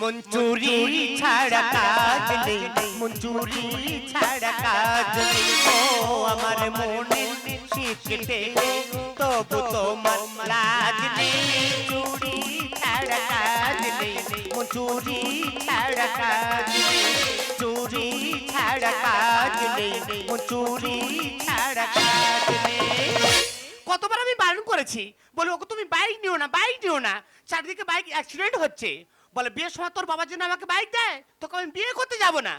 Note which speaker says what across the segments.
Speaker 1: মঞ্জুরি ছাড়া কাজ নেই। মঞ্জুরি ছাড়া কাজ নেই। ও আমার মনে শিখতে তবু তোমার লাজ নেই। চুরি ছাড়া কাজ নেই। মঞ্জুরি ছাড়া কাজ নেই। চুরি ছাড়া কাজ নেই। মঞ্জুরি ছাড়া কাজ নেই। কতবার আমি বারণ করেছি? বলে ওকে তুমি বাইক নিও না বাইক নিও না। চারিদিকে বাইক অ্যাক্সিডেন্ট হচ্ছে। বলে, বিয়ে সময় তোর বাবার জন্য আমাকে বাইক দেয়, তোকে আমি বিয়ে করতে যাব না।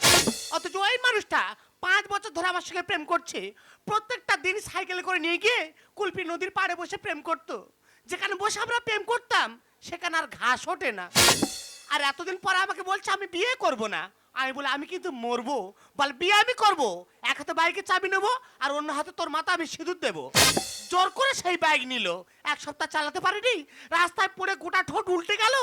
Speaker 1: অথচ ওই মানুষটা পাঁচ বছর ধরে আমার সঙ্গে প্রেম করছে। প্রত্যেকটা দিন সাইকেলে করে নিয়ে গিয়ে কুলপি নদীর পাড়ে বসে প্রেম করতো। যেখানে বসে আমরা প্রেম করতাম, সেখানে আর ঘাস ওঠে না। আর এতদিন পরে আমাকে বলছে, আমি বিয়ে করব না। আমি বলে, আমি কিন্তু মরবো। বল, বিয়ে আমি করব। এক হাতে বাইকে চাবি নেব আর অন্য হাতে তোর মাথা আমি সিঁদুর দেবো। জোর করে সেই বাইক নিল। এক সপ্তাহ চালাতে পারিনি। রাস্তায় পড়ে গোটা ঠোঁট উল্টে গেল।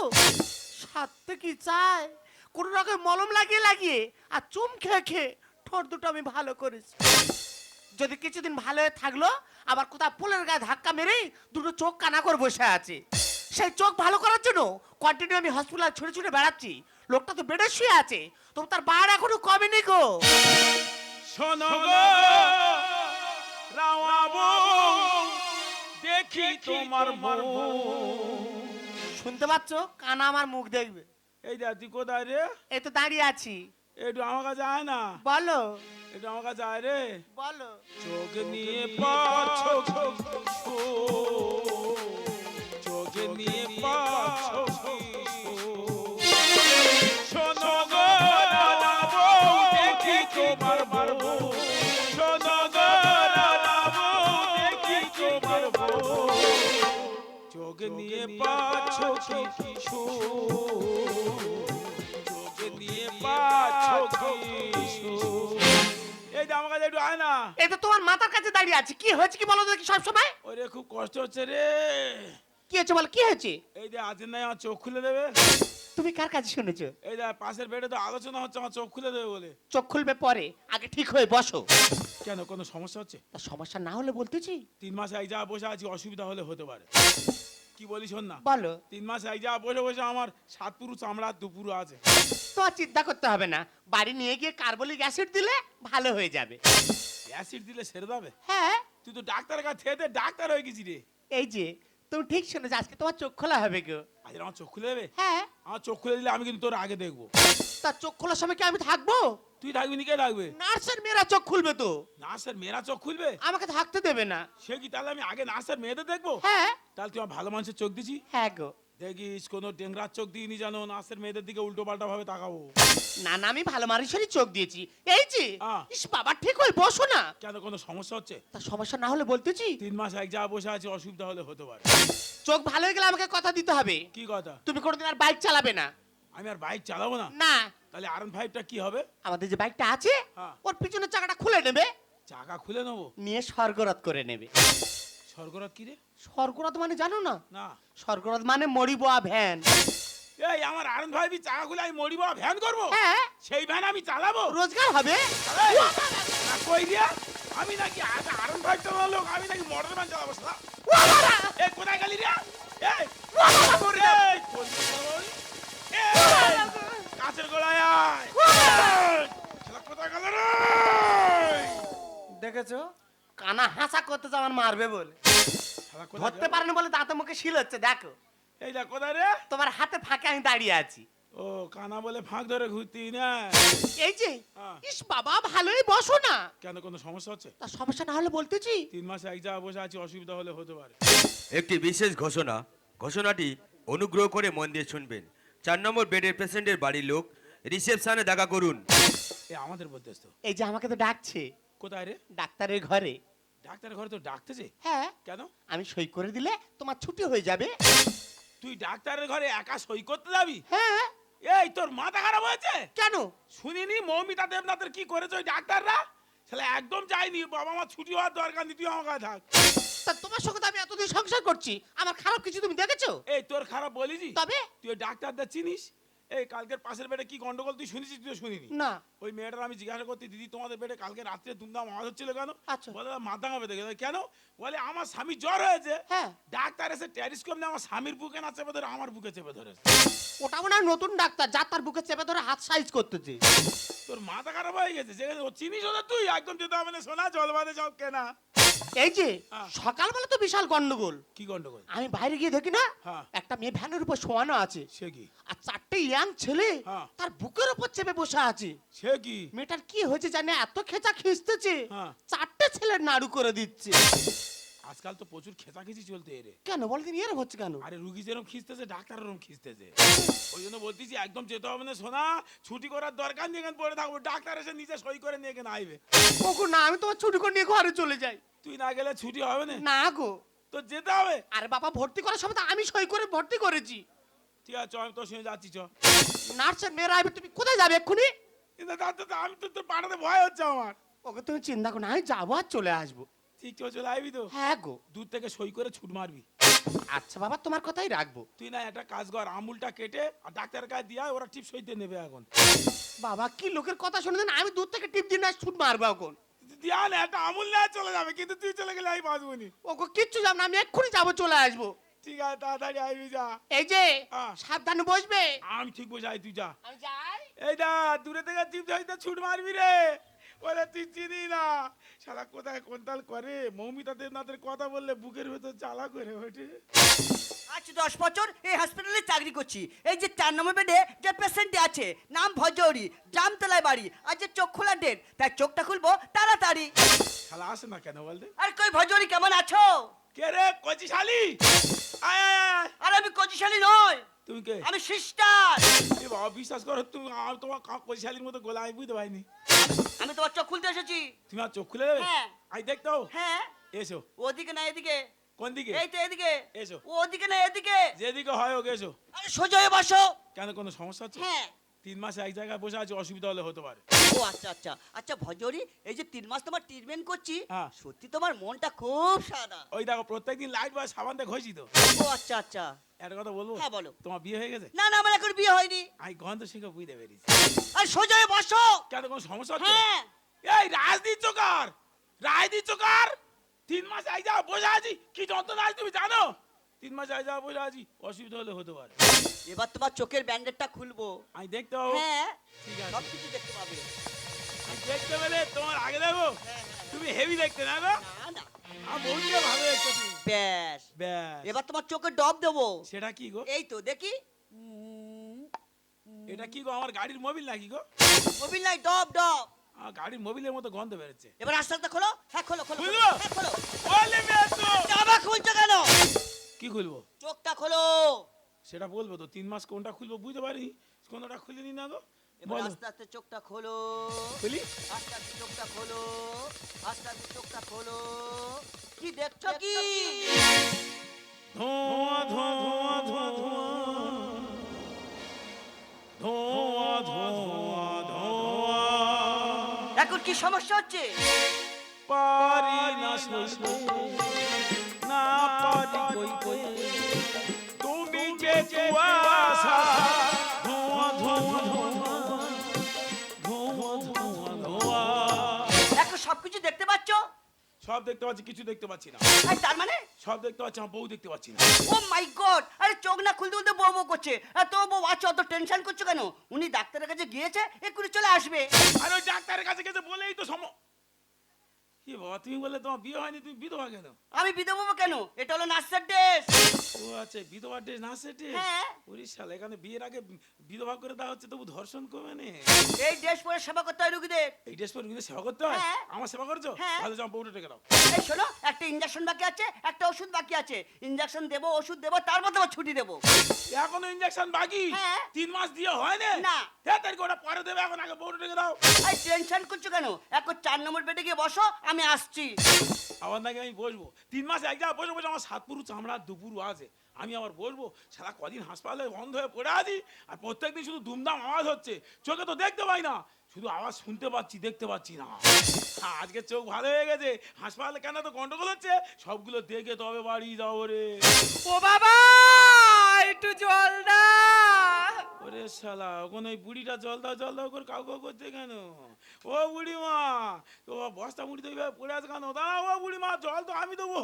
Speaker 1: সাথে কি চায়? কোনো রকম মলম লাগিয়ে লাগিয়ে আর চুম খেয়ে খেয়ে ঠোঁট দুটো আমি ভালো করেছি। যদি কিছুদিন ভালো হয়ে থাকল, আবার কোথাও পোলের গায়ে ধাক্কা মেরেই দুটো চোখ কানা করে বসে আছে। সেই চোখ ভালো করার জন্য কন্টিনিউ আমি হসপিটাল ছুটে ছুটে বেড়াচ্ছি। লোকটা তো বেডে শুয়ে আছে তবু তার বার এখনও কমে নেই গো?
Speaker 2: শোনো গো রাওয়াবো দেখি তোমার
Speaker 1: শুনতে পাচ্ছ? কানা আমার মুখ দেখবে।
Speaker 2: এই দেখ তুই কোথায় রে?
Speaker 1: এই তো দাঁড়িয়ে আছি।
Speaker 2: একটু আমার কাছে আয় না।
Speaker 1: বলো।
Speaker 2: একটু আমার কাছে আয় রে।
Speaker 1: বলো।
Speaker 2: চোখ নিয়ে পাচ্ছ চোখ নিয়ে চোখ পাচ্ছ এই যে আমার কাছে একটু আয় না।
Speaker 1: এই তো তোমার মাথার কাছে দাঁড়িয়ে আছে। কি হয়েছে কি বলো দেখি সব সময়?
Speaker 2: ওরে খুব কষ্ট হচ্ছে রে।
Speaker 1: কি হয়েছে বলো কি হয়েছে?
Speaker 2: এই যে নাই আমার চোখ খুলে দেবে।
Speaker 1: তুমি কার কাছে শুনেছো?
Speaker 2: এই যে পাশের বেডে তো আলোচনা হচ্ছে আমার চোখ খুলে দেবে বলে।
Speaker 1: চোখ খুলবে পরে। আগে ঠিক হয়ে বসো।
Speaker 2: কেন কোনো সমস্যা হচ্ছে?
Speaker 1: তা সমস্যা না হলে বলতেছি।
Speaker 2: তিন মাস এক জায়গায় বসে আছি অসুবিধা হলে হতে পারে। কি বলি শোন না
Speaker 1: বলো।
Speaker 2: তিন মাস এক জায়গায় বসে বসে আমার সাত পুরু চামড়া দুপুরু আছে।
Speaker 1: তোমার চিন্তা করতে হবে না। বাড়ি নিয়ে গিয়ে কার্বলিক অ্যাসিড দিলে ভালো হয়ে যাবে।
Speaker 2: অ্যাসিড দিলে সেরে যাবে?
Speaker 1: হ্যাঁ।
Speaker 2: তুই তো ডাক্তারের কাছে থেকে ডাক্তার হয়ে গেছি রে।
Speaker 1: এই যে তুমি ঠিক শুনেছো আজকে তোমার চোখ খোলা হবে গো।
Speaker 2: আজ আমার চোখ খুলে দেবে?
Speaker 1: হ্যাঁ।
Speaker 2: আমার চোখ খুলে দিলে আমি কিন্তু তোর আগে দেখব।
Speaker 1: তার চোখ খোলার সময় কি আমি থাকব?
Speaker 2: তুই থাকবি নি কে থাকবে?
Speaker 1: নার্সের মেয়েরা চোখ খুলবে তো।
Speaker 2: নার্সের মেয়েরা চোখ খুলবে?
Speaker 1: আমাকে থাকতে দেবে না।
Speaker 2: সে কি তাহলে আমি আগে নার্সের মেয়েদের দেখব?
Speaker 1: হ্যাঁ।
Speaker 2: তাহলে তুই ভালো মানুষের চোখ দিছি
Speaker 1: হ্যাঁ গো।
Speaker 2: দেখিস কোনো ডেংরার চোখ দিইনি জানো নার্সের মেয়েদের দিকে উল্টো পাল্টা ভাবে তাকাবো।
Speaker 1: না না আমি ভালো মানুষেরই চোখ দিয়েছি। এই যে
Speaker 2: আহ।
Speaker 1: ইস বাবা ঠিক হয়ে বসো না।
Speaker 2: কেন কোনো সমস্যা হচ্ছে?
Speaker 1: তা সমস্যা না হলে বলতেছি
Speaker 2: তিন মাস এক জায়গায় বসে আছে অসুবিধা হলে হতে পারে।
Speaker 1: চোখ ভালো হয়ে গেলে আমাকে কথা দিতে হবে।
Speaker 2: কি কথা?
Speaker 1: তুমি কোনোদিন আর বাইক চালাবে না।
Speaker 2: আমি আর বাইক চালাবো না?
Speaker 1: না।
Speaker 2: তাহলে আর ফাইভটা কি হবে?
Speaker 1: আমাদের যে বাইকটা আছে
Speaker 2: হ্যাঁ।
Speaker 1: ওর পিছনের চাকাটা খুলে নেবে।
Speaker 2: চাকা খুলে নেব?
Speaker 1: নিয়ে স্বর্গরথ করে নেবে।
Speaker 2: স্বর্গরাত কি রে?
Speaker 1: স্বর্গরথ মানে জানো না?
Speaker 2: না।
Speaker 1: স্বর্গরথ মানে মরিবোয়া ভ্যান।
Speaker 2: এই আমার আরন ভাই চাকা খুলে আমি মরিব ভ্যান করব?
Speaker 1: হ্যাঁ।
Speaker 2: সেই ভ্যান আমি চালাবো?
Speaker 1: রোজগার হবে?
Speaker 2: না কই দিয়া আমি নাকি আরন ভাই চালানো লোক আমি নাকি মোটর ভ্যান চালাবো এই কোথায় গেলি রে? এই কাছের গোড়ায়
Speaker 1: দেখেছ? কানা হাসা করতে আমার মারবে বলে। ধরতে? পারেনি বলে দাঁতে মুখে শিল হচ্ছে দেখো।
Speaker 2: এই দেখ কোথায় রে?
Speaker 1: তোমার হাতে ফাঁকে আমি দাঁড়িয়ে আছি।
Speaker 2: ও কানা বলে ফাঁক ধরে ঘুরতি না?
Speaker 1: এই যে
Speaker 2: হ্যাঁ।
Speaker 1: ইস বাবা ভালোই বসো না।
Speaker 2: কেন কোনো সমস্যা হচ্ছে?
Speaker 1: তা সমস্যা না হলে বলতেছি।
Speaker 2: তিন মাস এক জায়গায় বসে আছি অসুবিধা হলে হতে পারে।
Speaker 3: একটি বিশেষ ঘোষণা। ঘোষণাটি অনুগ্রহ করে মন দিয়ে শুনবেন। চার নম্বর বেডের পেশেন্টের বাড়ির লোক রিসেপশনে দেখা করুন।
Speaker 2: এ আমাদের বলতেছ
Speaker 1: এই যে আমাকে তো ডাকছে।
Speaker 2: কোথায় রে?
Speaker 1: ডাক্তারের ঘরে।
Speaker 2: ডাক্তার ঘরে তো ডাকতেছে।
Speaker 1: হ্যাঁ।
Speaker 2: কেন?
Speaker 1: আমি সই করে দিলে তোমার ছুটি হয়ে যাবে।
Speaker 2: তুই ডাক্তারের ঘরে একা সই করতে যাবি?
Speaker 1: হ্যাঁ।
Speaker 2: এই তোর মাথা খারাপ হয়েছে?
Speaker 1: কেন?
Speaker 2: শুনিনি মৌমিতা দেবনাথের কি করেছে ওই ডাক্তাররা? তাহলে একদম চাইনি বাবা আমার ছুটি হওয়ার দরকার নেই তুই আমার কাছে থাক।
Speaker 1: তা তোমার সঙ্গে তো আমি এতদিন সংসার করছি। আমার খারাপ কিছু তুমি দেখেছ?
Speaker 2: এই তোর খারাপ বলিছি
Speaker 1: তবে?
Speaker 2: তুই ওই ডাক্তারদের চিনিস? এই কালকের পাশের বেডে কি গন্ডগোল তুই শুনেছিস? তুই শুনিনি।
Speaker 1: না।
Speaker 2: ওই মেয়েটার আমি জিজ্ঞাসা করতে দিদি তোমাদের বেডে কালকে রাত্রে দুমদাম আওয়াজ হচ্ছিল কেন?
Speaker 1: আচ্ছা।
Speaker 2: বলে মাথা হবে দেখে কেন? বলে আমার স্বামী জ্বর হয়েছে।
Speaker 1: হ্যাঁ।
Speaker 2: ডাক্তার এসে ট্যারিস্কোপ নিয়ে আমার স্বামীর বুকে না চেপে ধরে আমার বুকে চেপে ধরেছে।
Speaker 1: ওটা মনে হয় নতুন ডাক্তার যা তার বুকে চেপে ধরে হাত সাইজ করতেছে।
Speaker 2: তোর মাথা খারাপ হয়ে গেছে? যেখানে ও চিনিস ওদের তুই? একদম যেতে হবে না সোনা জল বাদে সব কেনা।
Speaker 1: এই যে। সকালবেলা তো বিশাল গন্ডগোল
Speaker 2: কি গন্ডগোল
Speaker 1: আমি বাইরে গিয়ে দেখি না
Speaker 2: হ্যাঁ।
Speaker 1: একটা মেয়ে ভ্যানের উপর শোয়ানো আছে
Speaker 2: সে কি
Speaker 1: আর চারটে ইয়াং ছেলে
Speaker 2: হ্যাঁ।
Speaker 1: তার বুকের উপর চেপে বসে আছে
Speaker 2: সে কি
Speaker 1: মেয়েটার কি হয়েছে জানে এত খেচা খিস্তেছে
Speaker 2: হ্যাঁ।
Speaker 1: চারটে ছেলের নাড়ু করে দিচ্ছে
Speaker 2: আজকাল তো প্রচুর খেচাখেচি চলতে এরে।
Speaker 1: কেন? বলদিন এর হচ্ছে কেন?
Speaker 2: আরে রুগী যেরকম খিস্তেছে ডাক্তার ওরকম খিস্তেছে ওই জন্য বলতেছি একদম যেতে হবে না সোনা ছুটি করার দরকার নেই এখানে পড়ে থাকব। ডাক্তার এসে নিজে সই করে নিয়ে এখানে আইবে।
Speaker 1: ওগো না আমি তোমার ছুটি করে নিয়ে ঘরে চলে যাই।
Speaker 2: তুই না গেলে ছুটি হবে না?
Speaker 1: না গো।
Speaker 2: তো যেতে হবে।
Speaker 1: আরে বাবা ভর্তি করার সময় তো আমি সই করে ভর্তি করেছি।
Speaker 2: ঠিক আছে আমি তোর সঙ্গে যাচ্ছি চ।
Speaker 1: নার্সের মেয়েরা আইবে তুমি কোথায় যাবে এক্ষুনি?
Speaker 2: আমি তো তোর পাঠাতে ভয় হচ্ছে আমার।
Speaker 1: ওকে তুমি চিন্তা করো না আমি যাব আর চলে আসব।
Speaker 2: ঠিক চল চলে আইবি তো?
Speaker 1: হ্যাঁ গো।
Speaker 2: দূর থেকে সই করে ছুট মারবি।
Speaker 1: আচ্ছা বাবা তোমার কথাই রাখব।
Speaker 2: তুই না একটা কাজ কর আমুলটা কেটে আর ডাক্তারের কাছে দিয়ে ওরা টিপ সইতে নেবে এখন।
Speaker 1: বাবা কি লোকের কথা শুনে দেন? আমি দূর থেকে টিপ দিন না ছুট মারবো এখন।
Speaker 2: দিয়া না একটা আমুল না চলে যাবে কিন্তু তুই চলে গেলে আমি বাঁচবো নি।
Speaker 1: ওকে কিচ্ছু যাব না আমি এক্ষুনি যাব চলে আসব।
Speaker 2: ঠিক আছে তাড়াতাড়ি আইবি যা।
Speaker 1: এই যে
Speaker 2: হ্যাঁ।
Speaker 1: সাবধানে বসবে।
Speaker 2: আমি ঠিক বোঝাই তুই যা।
Speaker 1: আমি যাই।
Speaker 2: এই দা দূরে থেকে চিপ ধরতে ছুট মারবি রে। বলে তুই চিনি না। শালা কোথায় কোনতাল করে? মৌমিতা দেবনাথের কথা বললে বুকের ভেতর জ্বালা করে ওঠে।
Speaker 4: আজ দশ বছর এই হসপিটালে চাকরি করছি। এই যে চার নম্বর বেডে যে পেশেন্ট আছে নাম ভজৌরি জামতলায় বাড়ি আজ যে চোখ খোলা ডেট তাই চোখটা খুলবো তাড়াতাড়ি।
Speaker 2: শালা আসে না কেন বলতে
Speaker 4: আর কই ভজৌরি কেমন আছো?
Speaker 2: কে রে? কচি শালি আয় আয় আয়।
Speaker 4: আর আমি কচিশালী নয়
Speaker 2: তুমি কে?
Speaker 4: আমি সিস্টার
Speaker 2: এ বাবা বিশ্বাস করো তুমি তোমার কা- কচি মতো গোলা আমি বুঝতে পারিনি।
Speaker 4: আমি তোমার চোখ খুলতে এসেছি।
Speaker 2: তুমি আর চোখ খুলে দেবে?
Speaker 4: হ্যাঁ।
Speaker 2: আই দেখতো
Speaker 4: হ্যাঁ।
Speaker 2: এসো।
Speaker 4: ওদিকে না এদিকে।
Speaker 2: কোন দিকে?
Speaker 4: এই তো এদিকে।
Speaker 2: এসো।
Speaker 4: ওদিকে না এদিকে।
Speaker 2: যেদিকে হয় ওকে এসো।
Speaker 4: আরে সোজা হয়ে বসো।
Speaker 2: কেন কোনো সমস্যা হচ্ছে?
Speaker 4: হ্যাঁ।
Speaker 2: তিন মাস এক জায়গায় বসে আছে অসুবিধা হলে হতে পারে।
Speaker 4: ও আচ্ছা আচ্ছা। আচ্ছা ভজরি এই যে তিন মাস তোমার ট্রিটমেন্ট করছি
Speaker 2: হ্যাঁ।
Speaker 4: সত্যি তোমার মনটা খুব সাদা।
Speaker 2: ওই দেখো প্রত্যেকদিন লাইট বা সাবান দিয়ে ঘষি তো।
Speaker 4: ও আচ্ছা আচ্ছা।
Speaker 2: একটা কথা বলব?
Speaker 4: হ্যাঁ, বলো।
Speaker 2: তোমার বিয়ে হয়ে গেছে?
Speaker 4: না না আমার এখন বিয়ে হয়নি।
Speaker 2: আমি গন্ধ শিখে বুঝতে পেরেছি।
Speaker 4: আর সোজা হয়ে বসো।
Speaker 2: কেন কোনো সমস্যা হচ্ছে?
Speaker 4: হ্যাঁ।
Speaker 2: এই রাজ দিচ্ছ কার? রায় দিচ্ছ কার? তিন মাস এক জায়গায় বসে আছি কি যন্ত্রণা আছে তুমি জানো? তিন মাস এক জায়গায় বসে আছি অসুবিধা হলে হতে পারে।
Speaker 4: এবার তোমার চোখের ব্যান্ডেডটা খুলবো।
Speaker 2: আমি দেখতে পাবো।
Speaker 4: হ্যাঁ
Speaker 2: ঠিক আছে।
Speaker 4: সব কিছু দেখতে পাবে।
Speaker 2: আমি দেখতে পেলে তোমার আগে দেখো? তুমি হেভি দেখতে না গো?
Speaker 4: না
Speaker 2: বউদিকে ভালো দেখছ তুমি।
Speaker 4: ব্যাস।
Speaker 2: ব্যাস।
Speaker 4: এবার তোমার চোখে ডব দেবো।
Speaker 2: সেটা কি গো?
Speaker 4: এই তো দেখি।
Speaker 2: এটা কি গো আমার গাড়ির মোবিল নাকি গো?
Speaker 4: মোবিল নাই ডব ডব।
Speaker 2: গাড়ির মোবিলের মতো গন্ধ বেরোচ্ছে।
Speaker 4: এবার আস্তে আস্তে খোলো। হ্যাঁ খোলো খোলো খোলো।
Speaker 2: খুলবো?
Speaker 4: হ্যাঁ খোলো।
Speaker 2: বলে মেয়েছো
Speaker 4: আবার খুলছো কেন?
Speaker 2: কি খুলবো?
Speaker 4: চোখটা খোলো।
Speaker 2: সেটা বলব তো তিন মাস কোনটা খুলবো বুঝতে পারিনি কোনটা খুলে নি না গো?
Speaker 4: এবার আস্তে আস্তে চোখটা খোলো।
Speaker 2: খুলি?
Speaker 4: আস্তে আস্তে চোখটা খোলো আস্তে আস্তে চোখটা খোলো। কি দেখছ কি?
Speaker 2: ধোঁয়া ধোঁয়া ধোঁয়া ধোঁয়া ধোঁয়া। ধোঁয়া ধোঁয়া ধোঁয়া
Speaker 4: এখন কি সমস্যা হচ্ছে?
Speaker 2: পারি না না পারি কই কই কুয়াশা ধোঁয়া ধোঁয়া ধোঁয়া ধোঁয়া ধোঁয়া ধোঁয়া
Speaker 4: এখন সবকিছু দেখতে পাচ্ছ?
Speaker 2: সব দেখতে পাচ্ছি কিছু দেখতে পাচ্ছি না।
Speaker 4: আর তার মানে?
Speaker 2: সব দেখতে পাচ্ছি আমার বউ দেখতে পাচ্ছি না।
Speaker 4: Oh my god! আরে চোখ না খুলতে খুলতে বউ বউ করছে। আর তো বউ আছে অত টেনশন করছ কেন? উনি ডাক্তারের কাছে গিয়েছে এক্ষুনি চলে আসবে।
Speaker 2: আর ওই ডাক্তারের কাছে গেছে বলেই তো সম কি বাবা তুমি বললে তোমার বিয়ে হয়নি তুমি বিধবা কেন?
Speaker 4: আমি বিধবা কেন? এটা হলো নার্সের ড্রেস।
Speaker 2: ও আচ্ছা বিধবা ড্রেস না সেটে?
Speaker 4: হ্যাঁ।
Speaker 2: এখানে বিয়ের আগে বিধবা করে দেওয়া হচ্ছে তবু ধর্ষণ কমে নে।
Speaker 4: এই ড্রেস পরে সেবা করতে হয় রুগীদের?
Speaker 2: এই ড্রেস পরে কিন্তু সেবা করতে হয়?
Speaker 4: হ্যাঁ।
Speaker 2: আমার সেবা করছ। তাহলে যাও বউটা টেকে দাও।
Speaker 4: এই শোনো একটা ইঞ্জেকশন বাকি আছে একটা ওষুধ বাকি আছে। ইঞ্জেকশন দেবো ওষুধ দেবো তার মধ্যে আবার ছুটি দেবো।
Speaker 2: এখনও ইঞ্জেকশন বাকি?
Speaker 4: হ্যাঁ।
Speaker 2: তিন মাস দিয়ে হয় না?
Speaker 4: না।
Speaker 2: হ্যাঁ তারিখ ওটা পরে দেবে এখন আগে বউটা টেকে দাও।
Speaker 4: এই টেনশন করছ কেন? এখন চার নম্বর বেডে গিয়ে বসো আমি আসছি।
Speaker 2: আবার নাকি আমি বসবো। তিন মাস এক জায়গায় বসে বসে আমার সাত পুরু চামড়া দুপুর আছে। আমি আবার বসবো সারা কদিন হাসপাতালে বন্ধ হয়ে পড়ে আছি আর প্রত্যেকদিন শুধু দুমদাম আওয়াজ হচ্ছে। চোখে তো দেখতে পাই না শুধু আওয়াজ শুনতে পাচ্ছি দেখতে পাচ্ছি না। হ্যাঁ, আজকে চোখ ভালো হয়ে গেছে হাসপাতালে কেন তো গন্ডগোল হচ্ছে? সবগুলো দেখে তবে বাড়ি যাব রে।
Speaker 5: ও বাবা একটু জল দা
Speaker 2: ও ওরে শালা ওখানে ওই বুড়িটা জল দাও জল দাও করে কাউ কাউ করছে কেন? ও বুড়িমা তো বস্তা মুড়ি তো এইভাবে পড়ে আছে কেন? দাঁড়া, ও বুড়িমা জল তো আমি দেবো।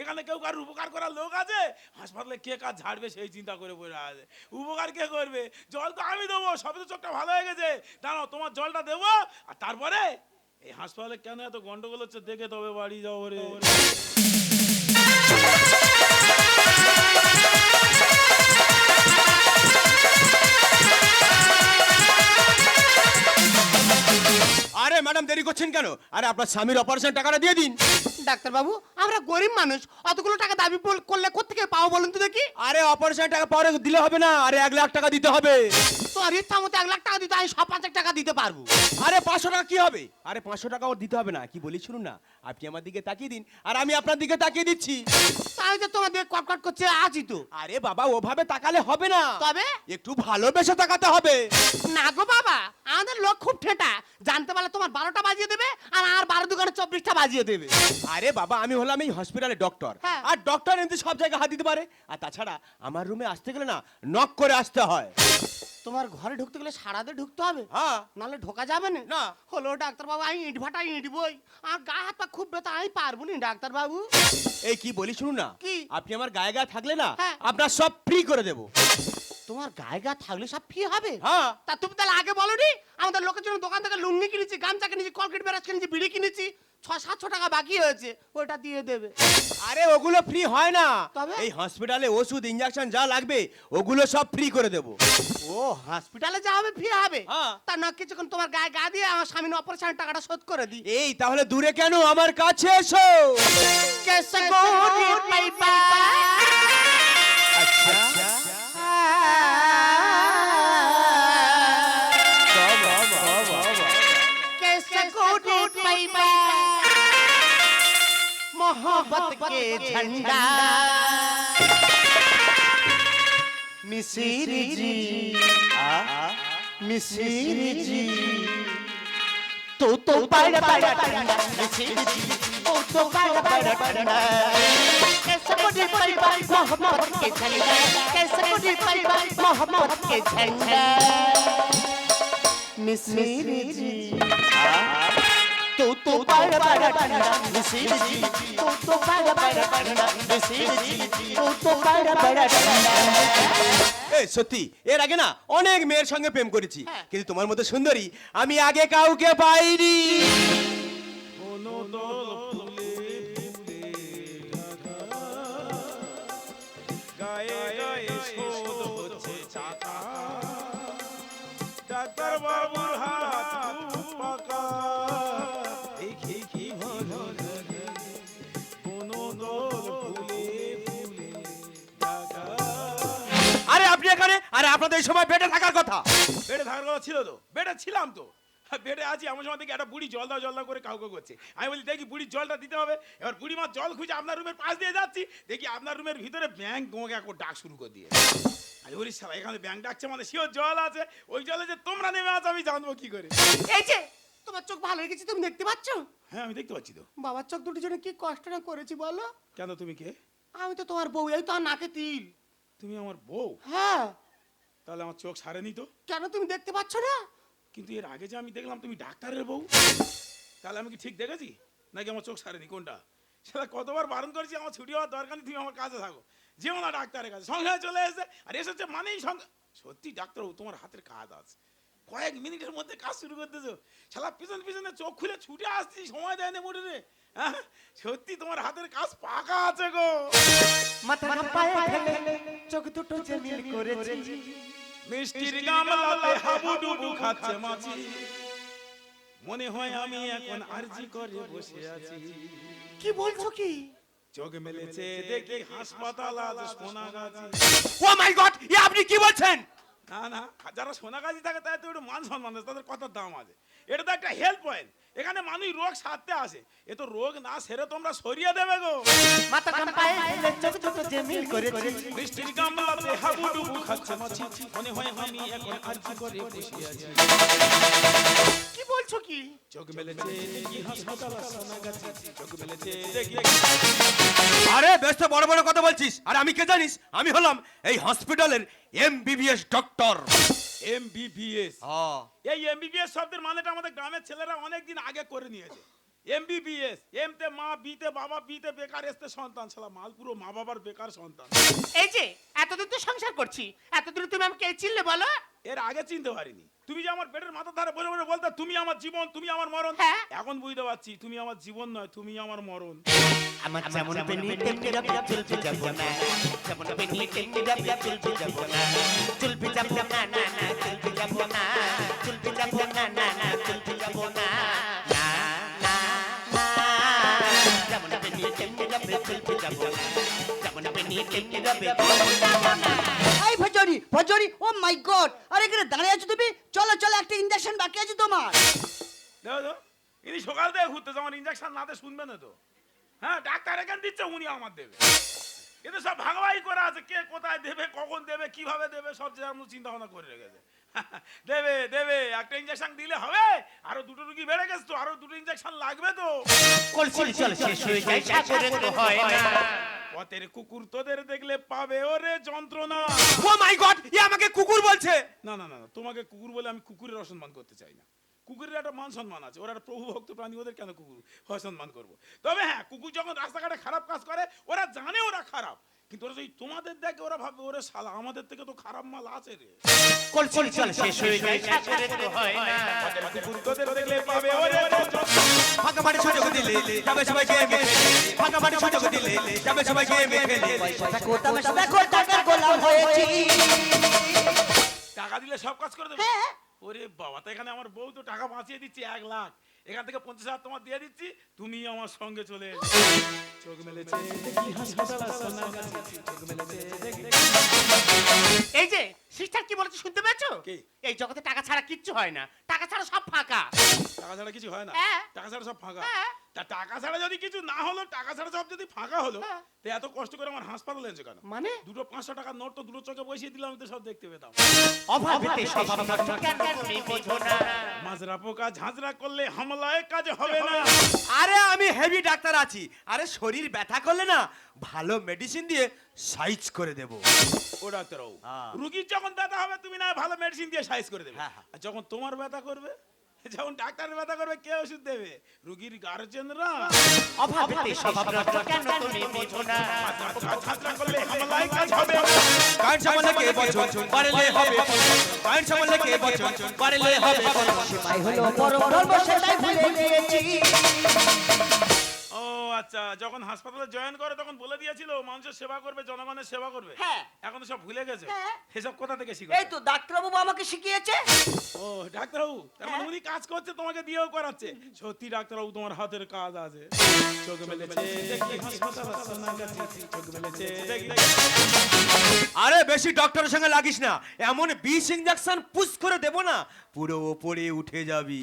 Speaker 2: এখানে কেউ কার উপকার করার লোক আছে? হাসপাতালে কে কাজ ঝাড়বে সেই চিন্তা করে পড়ে আছে। উপকার কে করবে? জল তো আমি দেবো, সবে তো চোখটা ভালো হয়ে গেছে। দাঁড়াও, তোমার জলটা দেবো, আর তারপরে? এই হাসপাতালে কেন এত গন্ডগোল হচ্ছে? দেখে তবে বাড়ি যাও রে।
Speaker 3: ম্যাডাম দেরি করছেন কেন? আরে আপনার স্বামীর অপারেশন টাকাটা দিয়ে দিন।
Speaker 1: ডাক্তারবাবু আমরা গরিব মানুষ অতগুলো টাকা দাবি বল- করলে কোথেকে পাবো বলুন তো দেখি?
Speaker 3: আরে অপারেশন টাকা পরে দিলে হবে না আরে এক লাখ টাকা দিতে হবে।
Speaker 1: তোমার ইচ্ছা মতো এক লাখ টাকা দিতে আমি সব পাঁচ টাকা দিতে পারব।
Speaker 3: আরে পাঁচশো টাকা কি হবে? আরে পাঁচশো টাকা ওর দিতে হবে না কি বলি শুনুন না। আপনি আমার দিকে তাকিয়ে দিন আর আমি আপনার দিকে তাকিয়ে দিচ্ছি।
Speaker 1: তাই তো তোমার দিকে কটকট করছে আছি তো।
Speaker 3: আরে বাবা ওভাবে তাকালে হবে না।
Speaker 1: তবে?
Speaker 3: একটু ভালোবেসে তাকাতে হবে।
Speaker 1: না গো বাবা আমাদের লোক খুব ঠেটা। জানতে পারলে তোমার বারোটা বাজিয়ে দেবে আর আর বারো দোকানে চব্বিশটা বাজিয়ে দেবে।
Speaker 3: আরে বাবা আমি হলাম এই হসপিটালে ডক্টর
Speaker 1: হ্যাঁ।
Speaker 3: আর ডক্টর এমনি সব জায়গায় হাত দিতে পারে। আর তাছাড়া আমার রুমে আসতে গেলে না নক করে আসতে হয়।
Speaker 1: তোমার ঘরে ঢুকতে গেলে সারাতে ঢুকতে হবে।
Speaker 3: হ্যাঁ।
Speaker 1: নাহলে ঢোকা যাবে না।
Speaker 3: না।
Speaker 1: হলো ডাক্তারবাবু আমি ইট ভাটা ইট বই। আর গা হাত পা খুব ব্যথা আমি পারব না ডাক্তারবাবু।
Speaker 3: এই কি বলি শুনুন না?
Speaker 1: কি?
Speaker 3: আপনি আমার গায়ে গায়ে থাকলে না
Speaker 1: হ্যাঁ।
Speaker 3: আপনার সব ফ্রি করে দেবো।
Speaker 1: তোমার গায়ে গা থাকলে সব ফি হবে?
Speaker 3: হ্যাঁ।
Speaker 1: তা তুমি তাহলে আগে বলনি আমাদের লোকের জন্য দোকান থেকে লুঙ্গি কিনেছি গামছা কিনেছি কলকেট ব্রাশ কিনেছি বিড়ি কিনেছি। ছ সাতশো টাকা বাকি হয়েছে ওটা দিয়ে দেবে
Speaker 3: আরে ওগুলো ফ্রি হয় না
Speaker 1: তবে?
Speaker 3: এই হসপিটালে ওষুধ ইঞ্জেকশন যা লাগবে ওগুলো সব ফ্রি করে দেবো
Speaker 1: ও হসপিটালে যা হবে ফি হবে
Speaker 3: হ্যাঁ।
Speaker 1: তা না কিছুক্ষণ তোমার গায়ে গা দিয়ে আমার স্বামীর অপারেশন টাকাটা শোধ করে দিই
Speaker 3: এই তাহলে দূরে কেন আমার কাছে এসো
Speaker 1: कैसे गोरी पैपा कैसे मोहब्बत के झंडा मिसिर जी मिसिर जी तो तो बड़ा बड़ा ठंडा मिसिर जी ओ तो बड़ा बड़ा ठंडा कैसे कोई परिवार मोहब्बत के झंडा कैसे कोई परिवार मोहब्बत के झंडा मिसिर जी तो तो बड़ा बड़ा ठंडा मिसिर जी तो तो बड़ा बड़ा ठंडा मिसिर जी तो तो बड़ा बड़ा ठंडा
Speaker 3: এই সত্যি এর আগে না অনেক মেয়ের সঙ্গে প্রেম করেছি
Speaker 1: হ্যাঁ।
Speaker 3: কিন্তু তোমার মতো সুন্দরী আমি আগে কাউকে পাইনি আপনি এখানে? আরে আপনাদের সময় বেডে থাকার কথা।
Speaker 2: বেডে থাকার কথা ছিল তো? বেডে ছিলাম তো। হ্যাঁ, বেডে আছি এমন সময় দেখি একটা বুড়ি জল দাও জল দাও করে কাউকে করছে। আমি বলি দেখি বুড়ির জলটা দিতে হবে। এবার বুড়ি মা জল খুঁজে আপনার রুমের পাশ দিয়ে যাচ্ছি। দেখি আপনার রুমের ভিতরে ব্যাংক তোমাকে এক ডাক শুরু করে দিয়ে। আমি বলি সারা এখানে ব্যাংক ডাকছে মানে সেও জল আছে। ওই জলে যে তোমরা নেমে আছো আমি জানব কি করে।
Speaker 1: এই যে তোমার চোখ ভালো হয়ে গেছে তুমি দেখতে পাচ্ছ?
Speaker 2: হ্যাঁ আমি দেখতে পাচ্ছি তো।
Speaker 1: বাবার চোখ দুটির জন্য কি কষ্ট না করেছি বলো?
Speaker 2: কেন তুমি কে?
Speaker 1: আমি তো তোমার বউ এই তো আর নাকে তিল।
Speaker 2: তুমি আমার বউ।
Speaker 1: হ্যাঁ।
Speaker 2: তাহলে আমার চোখ সারেনি তো?
Speaker 1: কেন তুমি দেখতে পাচ্ছ না?
Speaker 2: কিন্তু এর আগে যে আমি দেখলাম তুমি ডাক্তারের বউ। তাহলে আমি কি ঠিক দেখেছি? নাকি আমার চোখ সারেনি? কোনটা? সেটা কতবার বারণ করেছি আমার ছুটি হওয়ার দরকার নেই তুমি আমার কাছে থাকো। যেও না ডাক্তারের কাছে। সঙ্গে চলে এসে আর এসেছে মানেই সঙ্গে সত্যি ডাক্তারবাবু তোমার হাতের কাজ আছে। কয়েক মিনিটের মধ্যে কাজ শুরু করতেছো। শালা পিছন পিছনে চোখ খুলে ছুটে আসছি সময় দেয় না মোটে রে হ্যাঁ? সত্যি তোমার হাতের কাজ পাকা আছে গো।
Speaker 1: মাথা পায়ে ফেলে চোখ দুটো যে মিল করেছি।
Speaker 2: মিষ্টির গামলাতে হাবুডুবু খাচ্ছে মাছি। মনে হয় আমি এখন আরজি করে বসে আছি।
Speaker 1: কি বলছো কি?
Speaker 2: চোখ মেলেছে দেখি হাসপাতাল আজ
Speaker 3: ও মাই গড এ আপনি কি বলছেন?
Speaker 2: না না, যারা সোনাগাছি থাকে তাদের তো একটু মান সম্মান আছে, তাদের কত দাম আছে? এটা তো একটা হেল্প পয়েন্ট এখানে মানুষ রোগ সারতে আসে। এ তো রোগ না সেরে তোমরা সরিয়ে দেবে গো।
Speaker 1: মাথা চোখ দুটো যে মিল করেছি।
Speaker 2: বৃষ্টির গামলাতে হাবুডুবু খাচ্ছে মাছি। মনে হয় আমি এখন আরজি করে বসে আছি।
Speaker 1: কি বলছো কি?
Speaker 2: চোখ মেলেছে দেখি হাসপাতাল চোখ মেলেছে দেখি।
Speaker 3: আরে বেশ বড় বড় কথা বলছিস। আর আমি কে জানিস? আমি হলাম এই হসপিটালের এমবিবিএস ডক্টর।
Speaker 2: এমবিবিএস
Speaker 3: হ্যাঁ
Speaker 2: এই এমবিবিএস শব্দের মানেটা আমাদের গ্রামের ছেলেরা অনেক দিন আগে করে নিয়েছে এমবিবিএস এম তে মা বি তে বাবা বি তে বেকার এস তে সন্তান শালা মাল পুরো মা বাবার বেকার সন্তান
Speaker 5: এই যে এতদিন তো সংসার করছি এতদিন তুমি আমাকে চিনলে বলো
Speaker 2: এর আগে চিনতে পারিনি তুমি যে আমার পেটের মাথা ধারে বসে বসে বলতে তুমি আমার জীবন তুমি আমার মরণ
Speaker 5: হ্যাঁ।
Speaker 2: এখন বুঝতে পারছি তুমি আমার জীবন নয় তুমি আমার মরণ
Speaker 1: আমার যেমন পেনি তেমনি রবি চলতে যাব না যেমন পেনি তেমনি রবি চলতে যাব না না না না না না না না না না না না না না
Speaker 4: চলো চলো, একটা ইঞ্জেকশন বাকি তোমার।
Speaker 2: ইনি সকাল থেকে ঘুরতে আমার ইঞ্জেকশন নাতে শুনবে না তো। হ্যাঁ ডাক্তার এখান দিচ্ছে, উনি আমার দেবে। কিন্তু সব ভাগাভাগি করা আছে কে কোথায় দেবে কখন দেবে কীভাবে দেবে সব যেমন চিন্তা ভাবনা করে রেখেছে। দেবে দেবে একটা ইঞ্জেকশন দিলে হবে আরও দুটো রুগী বেড়ে গেছে তো আরও দুটো ইঞ্জেকশন লাগবে তো। পথের কুকুর তোদের দেখলে পাবে ওরে যন্ত্রণা।
Speaker 3: ও মাই গড এ আমাকে কুকুর বলছে।
Speaker 2: না না না না, তোমাকে কুকুর বলে আমি কুকুরের অসম্মান করতে চাই না। কুকুরের একটা মান সম্মান আছে ওরা প্রভু ভক্ত প্রাণী ওদের কেন কুকুর অসম্মান করব তবে হ্যাঁ কুকুর যখন রাস্তাঘাটে খারাপ কাজ করে ওরা জানে ওরা খারাপ কিন্তু ওরা যদি তোমাদের দেখে ওরা ভাবে ওরে শালা আমাদের থেকে তো খারাপ মাল আছে রে
Speaker 1: শেষ হয়ে যায় হয় না
Speaker 2: দেখলে পাবে ওরে
Speaker 3: ফাঁকা মাঠে সুযোগ দিলে যাবে সবাই গেমে খেলে ফাঁকা মাঠে সুযোগ দিলে যাবে সবাই গেমে খেলে
Speaker 4: তামাশা দেখো টাকার গোলাম হয়েছি
Speaker 2: টাকা দিলে সব কাজ করে দেবে
Speaker 4: হ্যাঁ।
Speaker 2: ওরে বাবা, তো এখানে আমার বউ তো টাকা বাঁচিয়ে দিচ্ছি এক লাখ। এখান থেকে পঞ্চাশ হাজার তোমার দিয়ে দিচ্ছি তুমি আমার সঙ্গে চলে
Speaker 5: এই যে সিস্টার কি বলেছে শুনতে পেয়েছ?
Speaker 2: কি?
Speaker 5: এই জগতে টাকা ছাড়া কিচ্ছু হয় না। টাকা ছাড়া সব ফাঁকা।
Speaker 2: টাকা ছাড়া কিছু হয় না?
Speaker 5: হ্যাঁ।
Speaker 2: টাকা ছাড়া সব ফাঁকা?
Speaker 5: হ্যাঁ।
Speaker 2: তা টাকা ছাড়া যদি কিছু না হলো টাকা ছাড়া সব যদি ফাঁকা হলো
Speaker 5: হ্যাঁ।
Speaker 2: তো এত কষ্ট করে আমার হাসপাতাল এনেছে কেন?
Speaker 5: মানে?
Speaker 2: দুটো পাঁচশো টাকার নোট তো দুটো চোখে বসিয়ে দিলাম আমি তো সব দেখতে পেতাম।
Speaker 1: অভাবেতে স্বভাব নষ্ট কেন তুমি বোঝো না।
Speaker 2: মাজরা পোকা ঝাঁঝরা করলে হামলায় কাজ হবে না।
Speaker 3: আরে আমি হেভি ডাক্তার আছি। আরে শরীর ব্যথা করলে না ভালো মেডিসিন দিয়ে সাইজ করে দেব।
Speaker 2: ও ডাক্তারবাবু
Speaker 3: হ্যাঁ।
Speaker 2: রুগীর যখন ব্যথা হবে তুমি না ভালো মেডিসিন দিয়ে সাইজ করে দেবে।
Speaker 3: হ্যাঁ, হ্যাঁ।
Speaker 2: আর যখন তোমার ব্যথা করবে যখন ডাক্তারের ব্যথা করবে কে ওষুধ দেবে? রুগীর গার্জেনরা।
Speaker 1: অভাবেতে স্বভাব কেন তুমি বোঝো না?
Speaker 2: ছাত্রা করলে হামলায় কাজ হবে।
Speaker 3: কারণ সামনে কে বছর পারলে হবে কারণ সামনে কে বছর পারলে হবে
Speaker 4: তাই হলো পরম ধর্ম সেটাই ভুলে গিয়েছি
Speaker 2: আচ্ছা যখন হাসপাতালে জয়েন করে তখন বলে দিয়েছিল মানুষের সেবা করবে জনগণের সেবা করবে
Speaker 4: হ্যাঁ।
Speaker 2: এখন সব ভুলে গেছে
Speaker 4: হ্যাঁ।
Speaker 2: এসব কোথা থেকে
Speaker 4: এই
Speaker 2: শিখে
Speaker 4: তো ডাক্তারবাবু আমাকে শিখিয়েছে
Speaker 2: ও ডাক্তারবাবু তার মানে
Speaker 4: হ্যাঁ।
Speaker 2: উনি কাজ করছে তোমাকে দিয়েও করাচ্ছে সত্যি ডাক্তারবাবু তোমার হাতের কাজ আছে চোখ মেলেছে দেখি হাসপাতাল সোনা গাছি, চোখ মেলেছে দেখি
Speaker 3: আরে বেশি ডক্টরের সঙ্গে লাগিস না এমন বিষ ইঞ্জেকশন পুশ করে দেব না পুরো ওপরে উঠে যাবি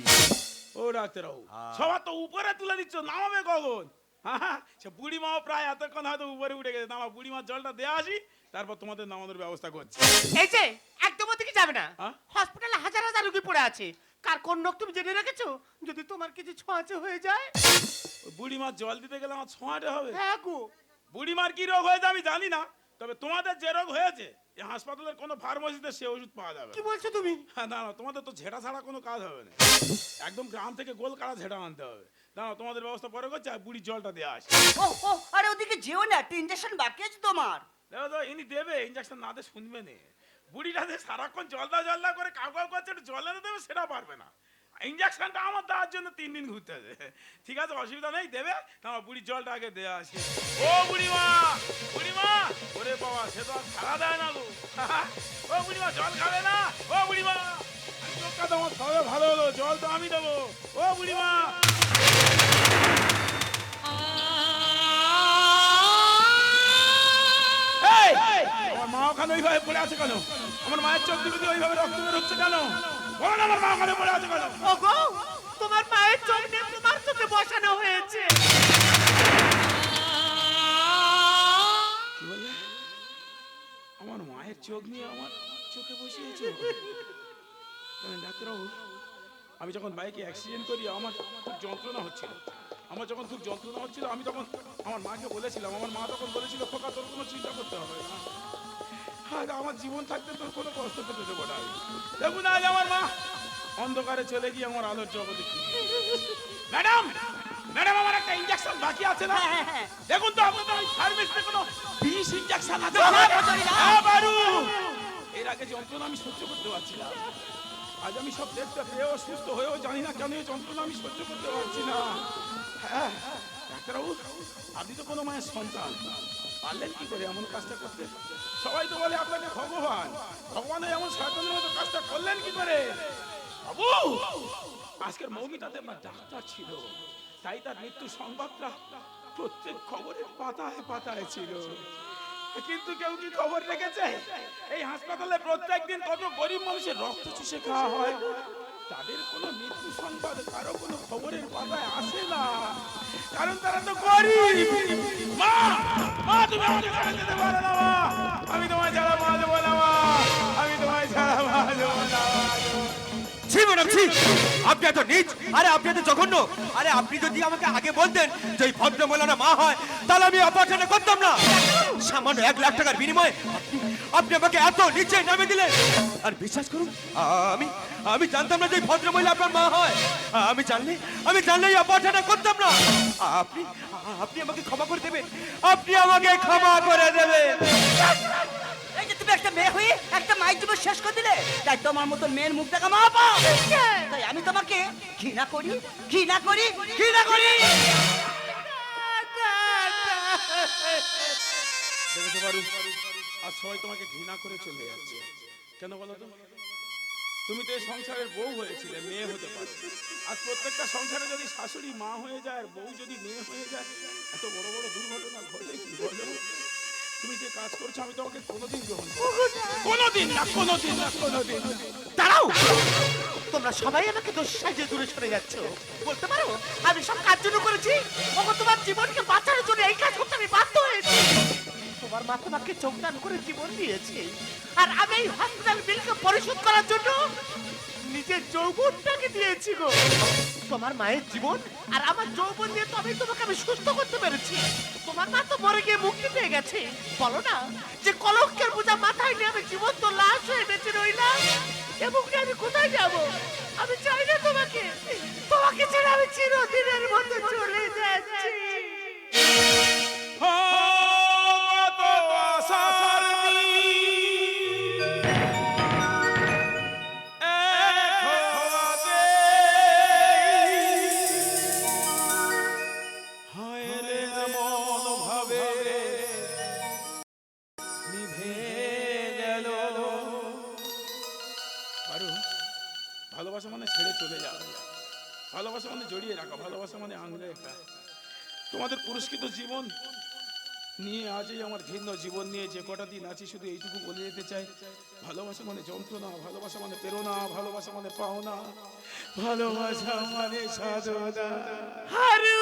Speaker 2: ও ডাক্তারবাবু সবার তো উপরে তুলে দিচ্ছ নামাবে কখন হ্যাঁ সে বুড়ি মাও প্রায় এতক্ষণ হয়তো উপরে উঠে গেছে। নামা বুড়ি মার জলটা দেওয়া আসি তারপর তোমাদের নামানোর ব্যবস্থা করছি।
Speaker 5: এই যে একদম ওদিকে যাবে না।
Speaker 2: হ্যাঁ?
Speaker 5: হসপিটালে হাজার হাজার রুগী পড়ে আছে। কার কোন রোগ তুমি জেনে রেখেছো? যদি তোমার কিছু ছোঁয়াচে হয়ে যায়।
Speaker 2: ওই বুড়ি মার জল দিতে গেলে আমার ছোঁয়াটে হবে।
Speaker 5: হ্যাঁ গো।
Speaker 2: বুড়ি মার কি রোগ হয়েছে আমি জানি না তবে তোমাদের যে রোগ হয়েছে এই হাসপাতালের কোনো ফার্মাসিতে সে ওষুধ পাওয়া যাবে
Speaker 5: কি বলছো তুমি?
Speaker 2: হ্যাঁ না না তোমাদের তো ঝেড়া ছাড়া কোনো কাজ হবে না। একদম গ্রাম থেকে গোল কাড়া ঝেড়া আনতে হবে। না না, তোমাদের ব্যবস্থা পরে করছে আর বুড়ির জলটা দেওয়া আসে।
Speaker 4: ও ও আরে ওদিকে যেও না একটা ইঞ্জেকশন বাকি আছে তোমার।
Speaker 2: দেখো তো ইনি দেবে ইঞ্জেকশন না দিয়ে শুনবে না। বুড়িটা যে সারাক্ষণ জল দাও জল দাও করে কাউ কাউ করছে একটু জল এনে দেবে সেটা পারবে না। ইঞ্জেকশনটা আমার দেওয়ার জন্য তিন দিন ঘুরতে হবে। ঠিক আছে অসুবিধা নেই দেবে। তোমার বুড়ির জলটা আগে দেওয়া আসে। ও বুড়িমা বুড়িমা ওরে বাবা সে তো আর সারা দেয় না গো। ও বুড়িমা জল খাবে না? ও বুড়িমা। তোমার খাবে ভালো জল তো আমি দেবো। ও বুড়িমা! আমার মা ওখানে ওইভাবে পড়ে আছে কেন? আমার মায়ের চোখ দুটো দিয়ে ওইভাবে রক্ত বের হচ্ছে কেন? বলো আমার মা ওখানে পড়ে আছে কেন?
Speaker 5: ওগো তোমার মায়ের চোখ নিয়ে তোমার চোখে বসানো হয়েছে।
Speaker 2: আমার মায়ের চোখ নিয়ে আমার চোখে বসিয়েছে? ডাক্তারবাবু আমি যখন বাইকে অ্যাক্সিডেন্ট করি আমার খুব যন্ত্রণা হচ্ছিল। আমার যখন খুব যন্ত্রণা হচ্ছিল আমি তখন আমার মাকে বলেছিলাম আমার মা তখন বলেছিল খোকা তোর কোনো চিন্তা করতে হবে না। আর আমার জীবন থাকতে তোর কোনো কষ্ট পেতে দেবো না। দেখুন আজ আমার মা অন্ধকারে চলে গিয়ে আমার আলোর জগতে ম্যাডাম ম্যাডাম আমার একটা ইঞ্জেকশন বাকি আছে না?
Speaker 4: হ্যাঁ, হ্যাঁ।
Speaker 2: দেখুন তো আপনাদের ওই ফার্মেসিতে কোনো বিষ ইঞ্জেকশন আছে?
Speaker 4: হ্যাঁ,
Speaker 2: এর আগে যন্ত্রণা আমি সহ্য করতে পারছি না। আজ আমি সব দেখতে পেয়েও সুস্থ হয়েও জানি না কেন এই যন্ত্রণা আমি সহ্য করতে পারছি না। হ্যাঁ আপনি তো কোনো মায়ের সন্তান। পারলেন কি করে এমন কাজটা করতে? সবাই তো বলে আপনাকে ভগবান। ভগবানের এমন শয়তানের মতো কাজটা করলেন কি করে? বাবু, আজকের মৌমিতাতে আমার ডাক্তার ছিল। তাই তার মৃত্যু সংবাদটা প্রত্যেক খবরের পাতায় পাতায় ছিল। কিন্তু কেউ কি খবর রেখেছে, এই হাসপাতালে প্রত্যেক দিন কত গরিব মানুষের রক্ত চুষে খাওয়া হয়। তাদের কোনো মৃত্যু সংবাদ, কারও কোনো খবরের পাতায় আসে না। কারণ তারা তো গরিব। মা মা, তুমি আমাকে যেতে পারো না, মা। আমি তোমায় ছাড়া মা দেবো না, মা।
Speaker 3: ম্যাডাম আপনি এত নিচ। আরে, আপনি এত জঘন্য। আরে, আপনি যদি আমাকে আগে বলতেন যে এই ভদ্র মহিলারা মা হয়, তাহলে আমি অপারেশনে করতাম না। সামান্য এক লাখ টাকার বিনিময়ে আপনি আমাকে এত নিচে নামে দিলেন। আর বিশ্বাস করুন আমি আমি জানতাম না যে ভদ্র মহিলা আপনার মা হয়। আমি জানলে আমি জানলে এই অপারেশনটা করতাম না। আপনি আপনি আমাকে ক্ষমা করে দেবেন। আপনি আমাকে ক্ষমা করে দেবেন।
Speaker 4: তুমি একটা মেয়ে হয়ে একটা মায়ের জীবন শেষ করে দিলে? তাই তোমার মতো মেয়ের মুখ দেখা মা পাও তাই আমি তোমাকে ঘৃণা করি ঘৃণা করি ঘৃণা করি।
Speaker 2: দেখেছ বারু আজ সবাই তোমাকে ঘৃণা করে চলে যাচ্ছে। কেন বলো তো? তুমি তো এই সংসারের বউ হয়েছিলে মেয়ে হতে পারো। আজ প্রত্যেকটা সংসারে যদি শাশুড়ি মা হয়ে যায় আর বউ যদি মেয়ে হয়ে যায় এত বড় বড় দুর্ঘটনা ঘটে কি বলো? তুমি যে কাজ করছ আমি তোমাকে কোনোদিন গ্রহণ কোনোদিন। না কোনোদিন না কোনোদিন
Speaker 1: দাঁড়াও! তোমরা সবাই আমাকে দোষ সাজিয়ে দূরে সরে যাচ্ছ। বলতে পারো আমি সব কাজ জন্য করেছি। ওগো তোমার জীবনকে বাঁচানোর জন্য এই কাজ করতে আমি বাধ্য হয়েছি। তোমার মা তোমাকে যোগদান করে জীবন দিয়েছে। আর আমি এই হসপিটাল বিলকে পরিশোধ করার জন্য নিজের যৌবনটাকে দিয়েছি গো। তোমার মায়ের জীবন আর আমার যৌবন দিয়ে তবে তোমাকে আমি সুস্থ করতে পেরেছি। তোমার মা তো মরে গিয়ে মুক্তি পেয়ে গেছে। বলো না যে কলঙ্কের বোঝা মাথায় নিয়ে আমি জীবন তো লাশ হয়ে বেঁচে রইলাম এবং আমি কোথায় যাব? আমি চাই না তোমাকে। তোমাকে ছেড়ে আমি চিরদিনের মতো চলে যাচ্ছি।
Speaker 2: মানে জড়িয়ে রাখা, ভালোবাসা মানে আঙুলে একটা। তোমাদের পুরস্কৃত জীবন নিয়ে আজই আমার ভিন্ন জীবন নিয়ে যে কটা দিন আছি, শুধু এইটুকু বলে যেতে চাই। ভালোবাসা মানে যন্ত্রণা, ভালোবাসা মানে প্রেরণা, ভালোবাসা মানে পাওনা, ভালোবাসা মানে সাধনা।
Speaker 1: হারু!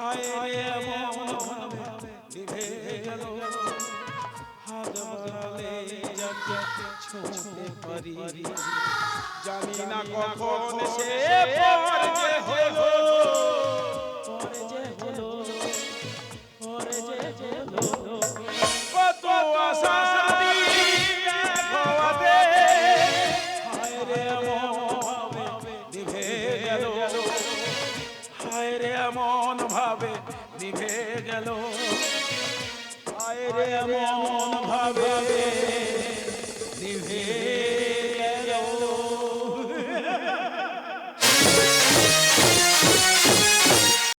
Speaker 2: হায় রে মন ভাবে নিভে গেল। হাত বাড়ালে যাকে ছুঁতে পারি। জানি না কখন সে পর যে হলো।